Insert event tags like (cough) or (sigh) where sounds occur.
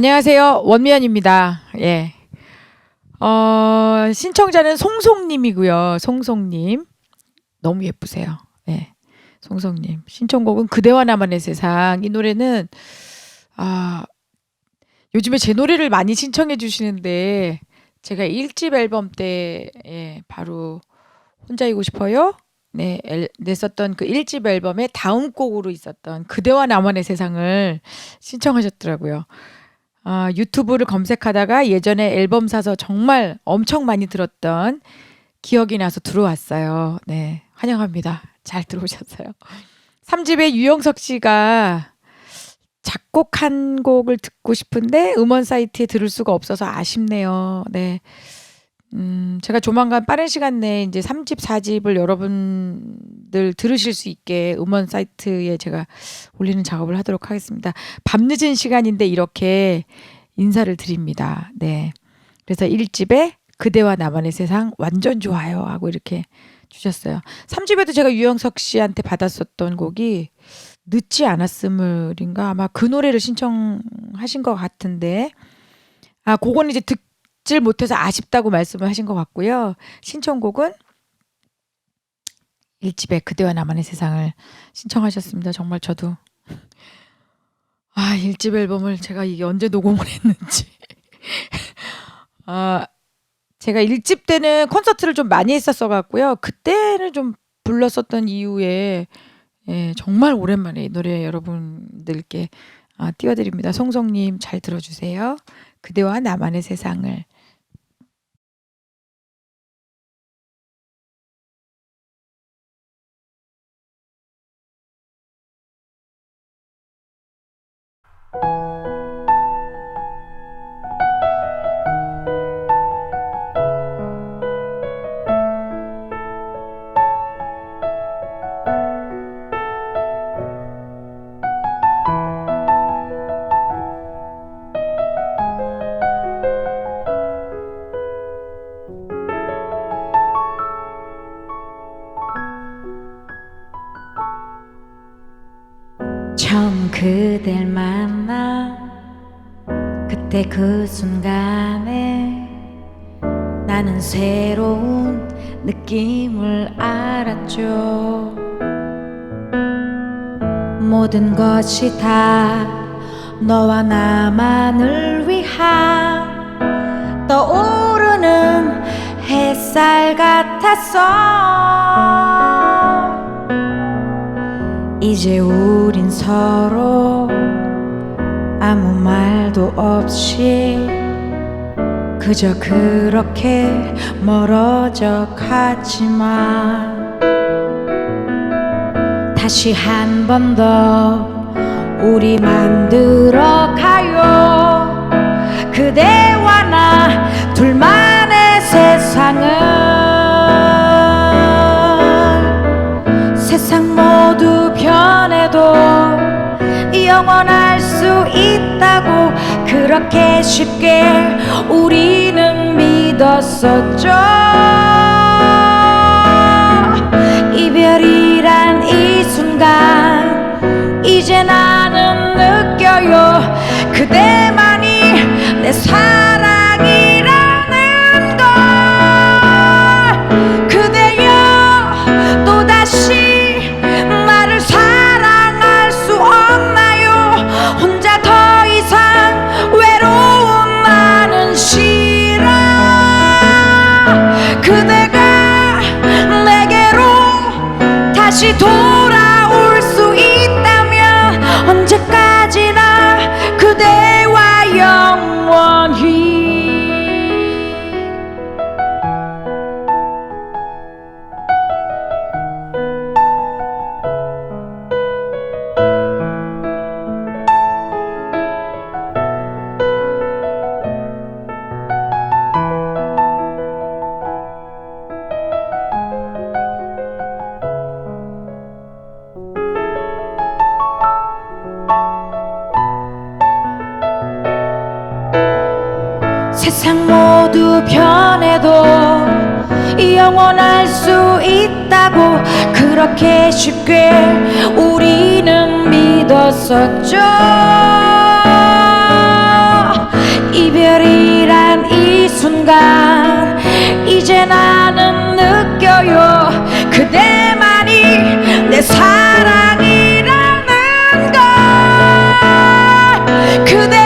안녕하세요. 원미연입니다. 예. 어, 신청자는 송송님이고요. 송송님. 너무 예쁘세요. 예. 송송님. 신청곡은 그대와 나만의 세상. 이 노래는, 아, 요즘에 제 노래를 많이 신청해 주시는데, 제가 1집 앨범 때, 예, 바로 혼자이고 싶어요. 네, 앨- 냈었던 그 1집 앨범의 다음 곡으로 있었던 그대와 나만의 세상을 신청하셨더라고요. 아, 유튜브를 검색하다가 예전에 앨범 사서 정말 엄청 많이 들었던 기억이 나서 들어왔어요. 네, 환영합니다. 잘 들어오셨어요. 3집에 유영석 씨가 작곡 한 곡을 듣고 싶은데 음원 사이트에 들을 수가 없어서 아쉽네요. 네. 음, 제가 조만간 빠른 시간 내에 이제 3집, 4집을 여러분들 들으실 수 있게 음원 사이트에 제가 올리는 작업을 하도록 하겠습니다. 밤늦은 시간인데 이렇게 인사를 드립니다. 네. 그래서 1집에 그대와 나만의 세상 완전 좋아요 하고 이렇게 주셨어요. 3집에도 제가 유영석 씨한테 받았었던 곡이 늦지 않았음을인가 아마 그 노래를 신청하신 것 같은데 아 그거는 이제 듣 질 못해서 아쉽다고 말씀을 하신 것 같고요. 신청곡은 1집에 그대와 나만의 세상을 신청하셨습니다. 정말 저도 아, 1집 앨범을 제가 이게 언제 녹음을 했는지. (laughs) 아, 제가 1집 때는 콘서트를 좀 많이 했었어 갖고요. 그때는 좀 불렀었던 이후에 예, 정말 오랜만에 이 노래 여러분들께 아, 띄워드립니다. 송송님 잘 들어주세요. 그대와 나만의 세상을. 그댈 만나 그때 그 순간에 나는 새로운 느낌을 알았죠. 모든 것이 다 너와 나만을 위한 떠오르는 햇살 같았어 이제 우린 서로 아무 말도 없이 그저 그렇게 멀어져 갔지만 다시 한 번 더 우리 만들어 가요. 그대 영원할 수 있다고 그렇게 쉽게 우리는 믿었었죠. 이별이란 이 순간 다시 세상 모두 변해도 영원할 수 있다고 그렇게 쉽게 우리는 믿었었죠. 이별이란 이 순간 이제 나는 느껴요. 그대만이 내 사랑이라는 걸. 그대